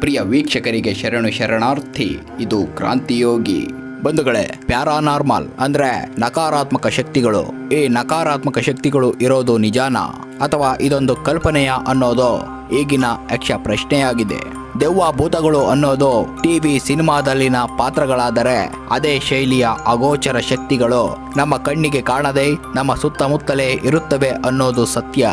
ಪ್ರಿಯ ವೀಕ್ಷಕರಿಗೆ ಶರಣು ಶರಣಾರ್ಥಿ, ಇದು ಕ್ರಾಂತಿಯೋಗಿ. ಬಂಧುಗಳೇ, ಪ್ಯಾರಾನಾರ್ಮಲ್ ಅಂದ್ರೆ ನಕಾರಾತ್ಮಕ ಶಕ್ತಿಗಳು. ಈ ನಕಾರಾತ್ಮಕ ಶಕ್ತಿಗಳು ಇರೋದು ನಿಜಾನ ಅಥವಾ ಇದೊಂದು ಕಲ್ಪನೆಯ ಅನ್ನೋದು ಈಗಿನ ಯಕ್ಷ ಪ್ರಶ್ನೆಯಾಗಿದೆ. ದೆವ್ವ ಭೂತಗಳು ಅನ್ನೋದು ಟಿವಿ ಸಿನಿಮಾದಲ್ಲಿನ ಪಾತ್ರಗಳಾದರೆ ಅದೇ ಶೈಲಿಯ ಅಗೋಚರ ಶಕ್ತಿಗಳು ನಮ್ಮ ಕಣ್ಣಿಗೆ ಕಾಣದೆ ನಮ್ಮ ಸುತ್ತಮುತ್ತಲೇ ಇರುತ್ತವೆ ಅನ್ನೋದು ಸತ್ಯ.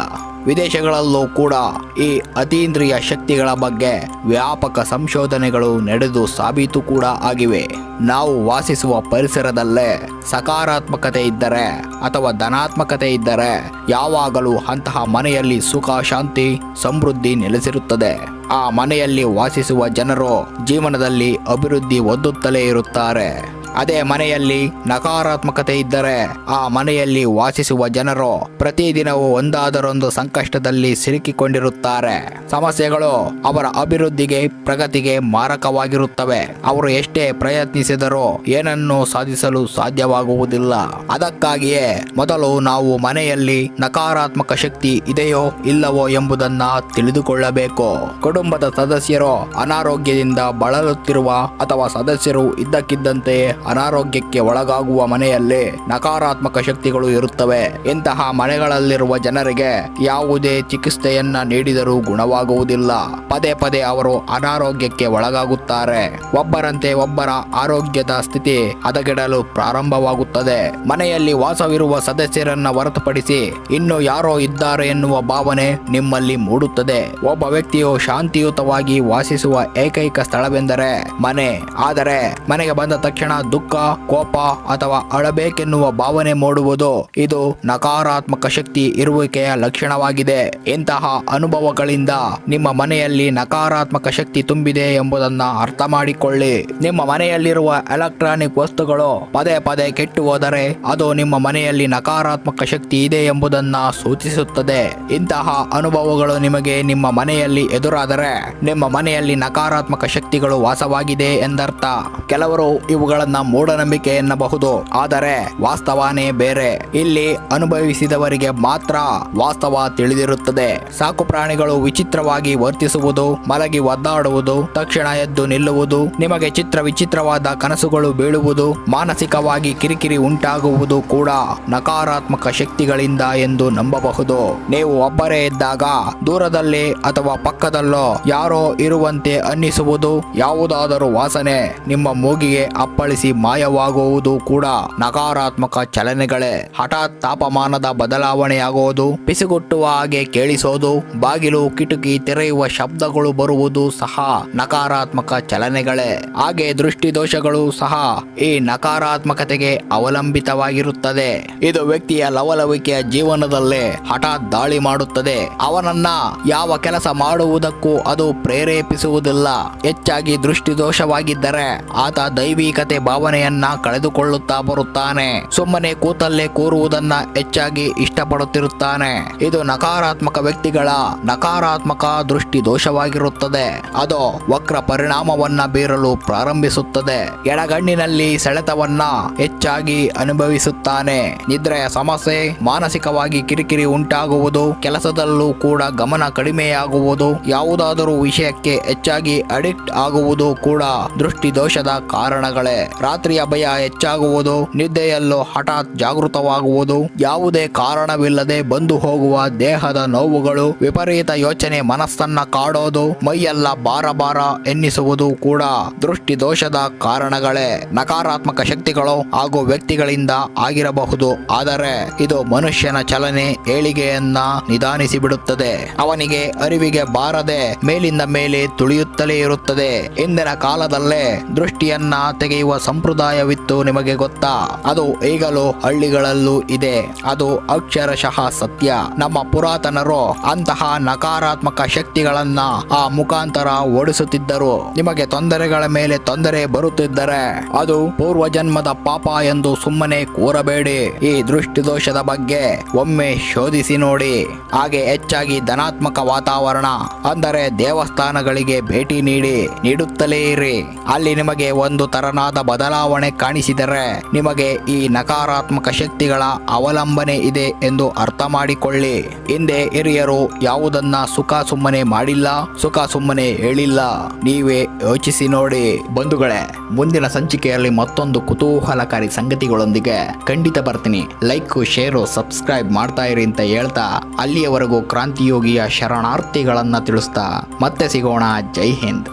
ವಿದೇಶಗಳಲ್ಲೂ ಕೂಡ ಈ ಅತೀಂದ್ರಿಯ ಶಕ್ತಿಗಳ ಬಗ್ಗೆ ವ್ಯಾಪಕ ಸಂಶೋಧನೆಗಳು ನಡೆದು ಸಾಬೀತು ಕೂಡ ಆಗಿವೆ. ನಾವು ವಾಸಿಸುವ ಪರಿಸರದಲ್ಲೇ ಸಕಾರಾತ್ಮಕತೆ ಇದ್ದರೆ ಅಥವಾ ಧನಾತ್ಮಕತೆ ಇದ್ದರೆ ಯಾವಾಗಲೂ ಅಂತಹ ಮನೆಯಲ್ಲಿ ಸುಖ, ಶಾಂತಿ, ಸಮೃದ್ಧಿ ನೆಲೆಸಿರುತ್ತದೆ. ಆ ಮನೆಯಲ್ಲಿ ವಾಸಿಸುವ ಜನರು ಜೀವನದಲ್ಲಿ ಅಭಿವೃದ್ಧಿ ಹೊಂದುತ್ತಲೇ ಇರುತ್ತಾರೆ. ಅದೇ ಮನೆಯಲ್ಲಿ ನಕಾರಾತ್ಮಕತೆ ಇದ್ದರೆ ಆ ಮನೆಯಲ್ಲಿ ವಾಸಿಸುವ ಜನರು ಪ್ರತಿದಿನವೂ ಒಂದಾದರೊಂದು ಸಂಕಷ್ಟದಲ್ಲಿ ಸಿಲುಕಿಕೊಂಡಿರುತ್ತಾರೆ. ಸಮಸ್ಯೆಗಳು ಅವರ ಅಭಿವೃದ್ಧಿಗೆ, ಪ್ರಗತಿಗೆ ಮಾರಕವಾಗಿರುತ್ತವೆ. ಅವರು ಎಷ್ಟೇ ಪ್ರಯತ್ನಿಸಿದರೂ ಏನನ್ನು ಸಾಧಿಸಲು ಸಾಧ್ಯವಾಗುವುದಿಲ್ಲ. ಅದಕ್ಕಾಗಿಯೇ ಮೊದಲು ನಾವು ಮನೆಯಲ್ಲಿ ನಕಾರಾತ್ಮಕ ಶಕ್ತಿ ಇದೆಯೋ ಇಲ್ಲವೋ ಎಂಬುದನ್ನ ತಿಳಿದುಕೊಳ್ಳಬೇಕು. ಕುಟುಂಬದ ಸದಸ್ಯರು ಅನಾರೋಗ್ಯದಿಂದ ಬಳಲುತ್ತಿರುವ ಅಥವಾ ಸದಸ್ಯರು ಇದ್ದಕ್ಕಿದ್ದಂತೆ ಅನಾರೋಗ್ಯಕ್ಕೆ ಒಳಗಾಗುವ ಮನೆಯಲ್ಲಿ ನಕಾರಾತ್ಮಕ ಶಕ್ತಿಗಳು ಇರುತ್ತವೆ. ಇಂತಹ ಮನೆಗಳಲ್ಲಿರುವ ಜನರಿಗೆ ಯಾವುದೇ ಚಿಕಿತ್ಸೆಯನ್ನ ನೀಡಿದರೂ ಗುಣವಾಗುವುದಿಲ್ಲ. ಪದೇ ಪದೇ ಅವರು ಅನಾರೋಗ್ಯಕ್ಕೆ ಒಳಗಾಗುತ್ತಾರೆ. ಒಬ್ಬರಂತೆ ಒಬ್ಬರ ಆರೋಗ್ಯದ ಸ್ಥಿತಿ ಹದಗೆಡಲು ಪ್ರಾರಂಭವಾಗುತ್ತದೆ. ಮನೆಯಲ್ಲಿ ವಾಸವಿರುವ ಸದಸ್ಯರನ್ನ ಹೊರತುಪಡಿಸಿ ಇನ್ನು ಯಾರೋ ಇದ್ದಾರೆ ಎನ್ನುವ ಭಾವನೆ ನಿಮ್ಮಲ್ಲಿ ಮೂಡುತ್ತದೆ. ಒಬ್ಬ ವ್ಯಕ್ತಿಯು ಶಾಂತಿಯುತವಾಗಿ ವಾಸಿಸುವ ಏಕೈಕ ಸ್ಥಳವೆಂದರೆ ಮನೆ. ಆದರೆ ಮನೆಗೆ ಬಂದ ತಕ್ಷಣ ದುಃಖ, ಕೋಪ ಅಥವಾ ಅಳಬೇಕೆನ್ನುವ ಭಾವನೆ ಮೂಡುವುದು. ಇದು ನಕಾರಾತ್ಮಕ ಶಕ್ತಿ ಇರುವಿಕೆಯ ಲಕ್ಷಣವಾಗಿದೆ. ಇಂತಹ ಅನುಭವಗಳಿಂದ ನಿಮ್ಮ ಮನೆಯಲ್ಲಿ ನಕಾರಾತ್ಮಕ ಶಕ್ತಿ ತುಂಬಿದೆ ಎಂಬುದನ್ನ ಅರ್ಥ ಮಾಡಿಕೊಳ್ಳಿ ನಿಮ್ಮ ಮನೆಯಲ್ಲಿರುವ ಎಲೆಕ್ಟ್ರಾನಿಕ್ ವಸ್ತುಗಳು ಪದೇ ಪದೇ ಕೆಟ್ಟು ಹೋದರೆ ಅದು ನಿಮ್ಮ ಮನೆಯಲ್ಲಿ ನಕಾರಾತ್ಮಕ ಶಕ್ತಿ ಇದೆ ಎಂಬುದನ್ನ ಸೂಚಿಸುತ್ತದೆ. ಇಂತಹ ಅನುಭವಗಳು ನಿಮಗೆ ನಿಮ್ಮ ಮನೆಯಲ್ಲಿ ಎದುರಾದರೆ ನಿಮ್ಮ ಮನೆಯಲ್ಲಿ ನಕಾರಾತ್ಮಕ ಶಕ್ತಿಗಳು ವಾಸವಾಗಿದೆ ಎಂದರ್ಥ. ಕೆಲವರು ಇವುಗಳನ್ನ ಮೂಢನಂಬಿಕೆ ಎನ್ನಬಹುದು. ಆದರೆ ವಾಸ್ತವನೇ ಬೇರೆ. ಇಲ್ಲಿ ಅನುಭವಿಸಿದವರಿಗೆ ಮಾತ್ರ ವಾಸ್ತವ ತಿಳಿದಿರುತ್ತದೆ. ಸಾಕು ಪ್ರಾಣಿಗಳು ವಿಚಿತ್ರವಾಗಿ ವರ್ತಿಸುವುದು, ಮಲಗಿ ಒದ್ದಾಡುವುದು, ತಕ್ಷಣ ಎದ್ದು ನಿಲ್ಲುವುದು, ನಿಮಗೆ ಚಿತ್ರ ವಿಚಿತ್ರವಾದ ಕನಸುಗಳು ಬೀಳುವುದು, ಮಾನಸಿಕವಾಗಿ ಕಿರಿಕಿರಿ ಉಂಟಾಗುವುದು ಕೂಡ ನಕಾರಾತ್ಮಕ ಶಕ್ತಿಗಳಿಂದ ಎಂದು ನಂಬಬಹುದು. ನೀವು ಒಬ್ಬರೇ ಇದ್ದಾಗ ದೂರದಲ್ಲಿ ಅಥವಾ ಪಕ್ಕದಲ್ಲೋ ಯಾರೋ ಇರುವಂತೆ ಅನ್ನಿಸುವುದು ಯಾವುದಾದರೂ ವಾಸನೆ. ನಿಮ್ಮ ಮೂಗಿಗೆ ಅಪ್ಪಳಿಸಿ ಮಾಯವಾಗುವುದು ಕೂಡ ನಕಾರಾತ್ಮಕ ಚಲನೆಗಳೇ. ಹಠಾತ್ ತಾಪಮಾನದ ಬದಲಾವಣೆಯಾಗುವುದು ಬಿಸಿಗುಟ್ಟುವ ಹಾಗೆ ಕೇಳಿಸೋದು, ಬಾಗಿಲು ಕಿಟಕಿ ತೆರೆಯುವ ಶಬ್ದಗಳು ಬರುವುದು ಸಹ ನಕಾರಾತ್ಮಕ ಚಲನೆಗಳೇ. ಹಾಗೆ ದೃಷ್ಟಿ ದೋಷಗಳು ಸಹ ಈ ನಕಾರಾತ್ಮಕತೆಗೆ ಅವಲಂಬಿತವಾಗಿರುತ್ತದೆ. ಇದು ವ್ಯಕ್ತಿಯ ಲವಲವಿಕೆಯ ಜೀವನದಲ್ಲೇ ಹಠಾತ್ ದಾಳಿ ಮಾಡುತ್ತದೆ. ಅವನನ್ನ ಯಾವ ಕೆಲಸ ಮಾಡುವುದಕ್ಕೂ ಅದು ಪ್ರೇರೇಪಿಸುವುದಿಲ್ಲ. ಹೆಚ್ಚಾಗಿ ದೃಷ್ಟಿ ದೋಷವಾಗಿದ್ದರೆ ಆತ ದೈವಿಕತೆ ಭಾವನೆಯನ್ನ ಕಳೆದುಕೊಳ್ಳುತ್ತಾ ಬರುತ್ತಾನೆ. ಸುಮ್ಮನೆ ಕೂತಲ್ಲೇ ಕೂರುವುದನ್ನ ಹೆಚ್ಚಾಗಿ ಇಷ್ಟಪಡುತ್ತಿರುತ್ತಾನೆ. ಇದು ನಕಾರಾತ್ಮಕ ವ್ಯಕ್ತಿಗಳ ನಕಾರಾತ್ಮಕ ದೃಷ್ಟಿ ದೋಷವಾಗಿರುತ್ತದೆ. ಅದು ವಕ್ರ ಪರಿಣಾಮವನ್ನ ಬೀರಲು ಪ್ರಾರಂಭಿಸುತ್ತದೆ. ಎಡಗಣ್ಣಿನಲ್ಲಿ ಸೆಳೆತವನ್ನ ಹೆಚ್ಚಾಗಿ ಅನುಭವಿಸುತ್ತಾನೆ. ನಿದ್ರೆಯ ಸಮಸ್ಯೆ, ಮಾನಸಿಕವಾಗಿ ಕಿರಿಕಿರಿ ಉಂಟಾಗುವುದು, ಕೆಲಸದಲ್ಲೂ ಕೂಡ ಗಮನ ಕಡಿಮೆಯಾಗುವುದು, ಯಾವುದಾದರೂ ವಿಷಯಕ್ಕೆ ಹೆಚ್ಚಾಗಿ ಅಡಿಕ್ಟ್ ಆಗುವುದು ಕೂಡ ದೃಷ್ಟಿ ದೋಷದ ಕಾರಣಗಳೇ. ರಾತ್ರಿಯ ಭಯ ಹೆಚ್ಚಾಗುವುದು, ನಿದ್ದೆಯಲ್ಲೂ ಹಠಾತ್ ಜಾಗೃತವಾಗುವುದು. ಯಾವುದೇ ಕಾರಣವಿಲ್ಲದೆ ಬಂದು ಹೋಗುವ ದೇಹದ ನೋವುಗಳು, ವಿಪರೀತ ಯೋಚನೆ ಮನಸ್ಸನ್ನ ಕಾಡೋದು, ಮೈಯೆಲ್ಲ ಬಾರ ಬಾರ ಎನ್ನಿಸುವುದು ಕೂಡ ದೃಷ್ಟಿ ದೋಷದ ಕಾರಣಗಳೇ. ನಕಾರಾತ್ಮಕ ಶಕ್ತಿಗಳು ಹಾಗೂ ವ್ಯಕ್ತಿಗಳಿಂದ ಆಗಿರಬಹುದು. ಆದರೆ ಇದು ಮನುಷ್ಯನ ಚಲನೆ, ಏಳಿಗೆಯನ್ನ ನಿಧಾನಿಸಿ ಬಿಡುತ್ತದೆ ಅವನಿಗೆ ಅರಿವಿಗೆ ಬಾರದೆ, ಮೇಲಿಂದ ಮೇಲೆ ತುಳಿಯುತ್ತಲೇ ಇರುತ್ತದೆ. ಇಂದಿನ ಕಾಲದಲ್ಲೇ ದೃಷ್ಟಿಯನ್ನ ತೆಗೆಯುವ ಸಂಪ್ರದಾಯವಿತ್ತು ನಿಮಗೆ ಗೊತ್ತಾ? ಅದು ಈಗಲೂ ಹಳ್ಳಿಗಳಲ್ಲೂ ಇದೆ. ಅದು ಅಕ್ಷರಶಃ ಸತ್ಯ. ನಮ್ಮ ಪುರಾತನರು ಅಂತಹ ನಕಾರಾತ್ಮಕ ಶಕ್ತಿಗಳನ್ನ ಆ ಮುಖಾಂತರ ಓಡಿಸುತ್ತಿದ್ದರು. ನಿಮಗೆ ತೊಂದರೆಗಳ ಮೇಲೆ ತೊಂದರೆ ಬರುತ್ತಿದ್ದರೆ ಅದು ಪೂರ್ವಜನ್ಮದ ಪಾಪ ಎಂದು ಸುಮ್ಮನೆ ಕೂರಬೇಡಿ. ಈ ದೃಷ್ಟಿ ದೋಷದ ಬಗ್ಗೆ ಒಮ್ಮೆ ಶೋಧಿಸಿ ನೋಡಿ. ಹಾಗೆ ಹೆಚ್ಚಾಗಿ ಧನಾತ್ಮಕ ವಾತಾವರಣ, ಅಂದರೆ ದೇವಸ್ಥಾನಗಳಿಗೆ ಭೇಟಿ ನೀಡಿ ನೀಡುತ್ತಲೇ ಇರಿ. ಅಲ್ಲಿ ನಿಮಗೆ ಒಂದು ತರನಾದ ಬದಲಾವಣೆ ಬದಲಾವಣೆ ಕಾಣಿಸಿದರೆ ನಿಮಗೆ ಈ ನಕಾರಾತ್ಮಕ ಶಕ್ತಿಗಳ ಅವಲಂಬನೆ ಇದೆ ಎಂದು ಅರ್ಥ ಮಾಡಿಕೊಳ್ಳಿ. ಹಿಂದೆ ಹಿರಿಯರು ಯಾವುದನ್ನ ಸುಖ ಸುಮ್ಮನೆ ಮಾಡಿಲ್ಲ, ಸುಖ ಸುಮ್ಮನೆ ಹೇಳಿಲ್ಲ. ನೀವೇ ಯೋಚಿಸಿ ನೋಡಿ. ಬಂಧುಗಳೇ, ಮುಂದಿನ ಸಂಚಿಕೆಯಲ್ಲಿ ಮತ್ತೊಂದು ಕುತೂಹಲಕಾರಿ ಸಂಗತಿಗಳೊಂದಿಗೆ ಖಂಡಿತ ಬರ್ತೀನಿ. ಲೈಕ್, ಶೇರು, ಸಬ್ಸ್ಕ್ರೈಬ್ ಮಾಡ್ತಾ ಇರಿ ಅಂತ ಹೇಳ್ತಾ ಅಲ್ಲಿಯವರೆಗೂ ಕ್ರಾಂತಿಯೋಗಿಯ ಶರಣಾರ್ಥಿಗಳನ್ನ ತಿಳಿಸ್ತಾ ಮತ್ತೆ ಸಿಗೋಣ. ಜೈ ಹಿಂದ್.